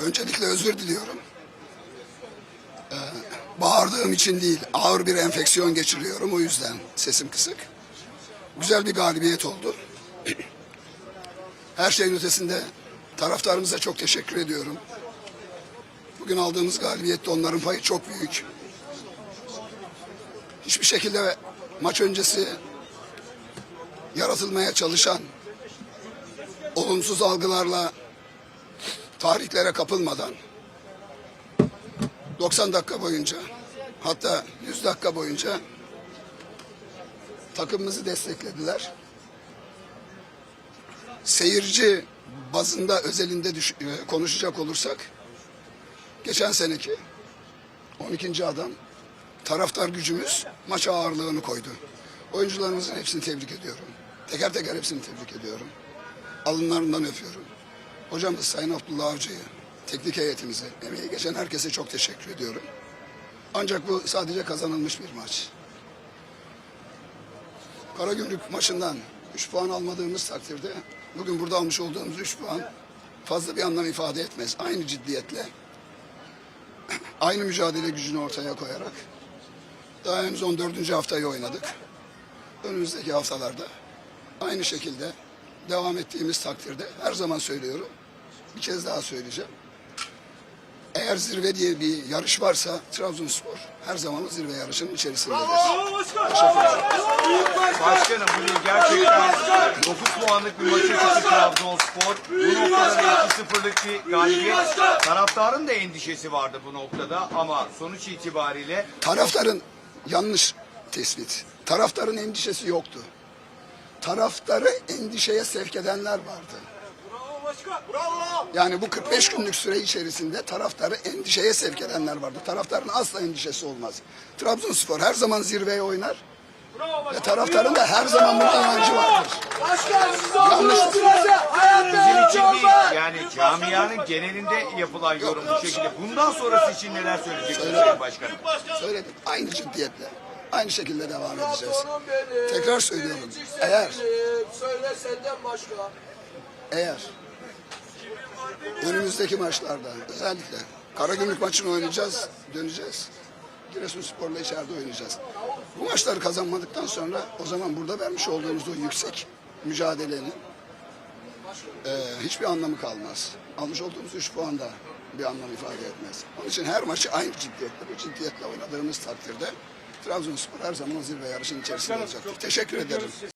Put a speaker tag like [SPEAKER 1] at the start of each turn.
[SPEAKER 1] Öncelikle özür diliyorum. Ee, bağırdığım için değil, ağır bir enfeksiyon geçiriyorum. O yüzden sesim kısık. Güzel bir galibiyet oldu. Her şeyin ötesinde taraftarımıza çok teşekkür ediyorum. Bugün aldığımız galibiyette onların payı çok büyük. Hiçbir şekilde maç öncesi yaratılmaya çalışan olumsuz algılarla tahriklere kapılmadan 90 dakika boyunca hatta 100 dakika boyunca takımımızı desteklediler. Seyirci bazında özelinde düş- e, konuşacak olursak geçen seneki 12. adam taraftar gücümüz maça ağırlığını koydu. Oyuncularımızın hepsini tebrik ediyorum. Teker teker hepsini tebrik ediyorum. Alınlarından öpüyorum. Hocamız Sayın Abdullah Avcı'yı, teknik heyetimize, emeği geçen herkese çok teşekkür ediyorum. Ancak bu sadece kazanılmış bir maç. Karagümrük maçından 3 puan almadığımız takdirde bugün burada almış olduğumuz 3 puan fazla bir anlam ifade etmez. Aynı ciddiyetle, aynı mücadele gücünü ortaya koyarak daha henüz 14. haftayı oynadık. Önümüzdeki haftalarda aynı şekilde devam ettiğimiz takdirde her zaman söylüyorum. Bir kez daha söyleyeceğim. Eğer zirve diye bir yarış varsa Trabzonspor her zaman o zirve yarışının içerisindedir.
[SPEAKER 2] Başkanım bugün gerçekten 9 puanlık bir maçı çıktı Trabzonspor. Bu noktada da 2-0'lık bir galibiyet. Taraftarın da endişesi vardı bu noktada ama sonuç itibariyle
[SPEAKER 1] Taraftarın yanlış tespit. Taraftarın endişesi yoktu. Taraftarı endişeye sevk edenler vardı. Yani bu 45 günlük süre içerisinde taraftarı endişeye sevk edenler vardı. Taraftarın asla endişesi olmaz. Trabzonspor her zaman zirveye oynar. Ve taraftarın da her zaman buna inancı vardır. Yanlış.
[SPEAKER 2] sizin için değil yani camianın genelinde yapılan yorum bu şekilde. Bundan sonrası için neler söyleyeceksiniz Sayın Başkanım?
[SPEAKER 1] Söyledim. Aynı ciddiyetle. Aynı şekilde devam edeceğiz. Tekrar söylüyorum. Eğer eğer önümüzdeki maçlarda özellikle Karagümrük maçını oynayacağız, döneceğiz. Giresunspor'la içeride oynayacağız. Bu maçları kazanmadıktan sonra o zaman burada vermiş olduğumuz o yüksek mücadelenin eee, hiçbir anlamı kalmaz. Almış olduğumuz 3 puan da bir anlam ifade etmez. Onun için her maçı aynı ciddiyetle, bu ciddiyetle oynadığımız takdirde Trabzonspor her zaman zirve yarışının içerisinde olacaktır. Teşekkür ederim.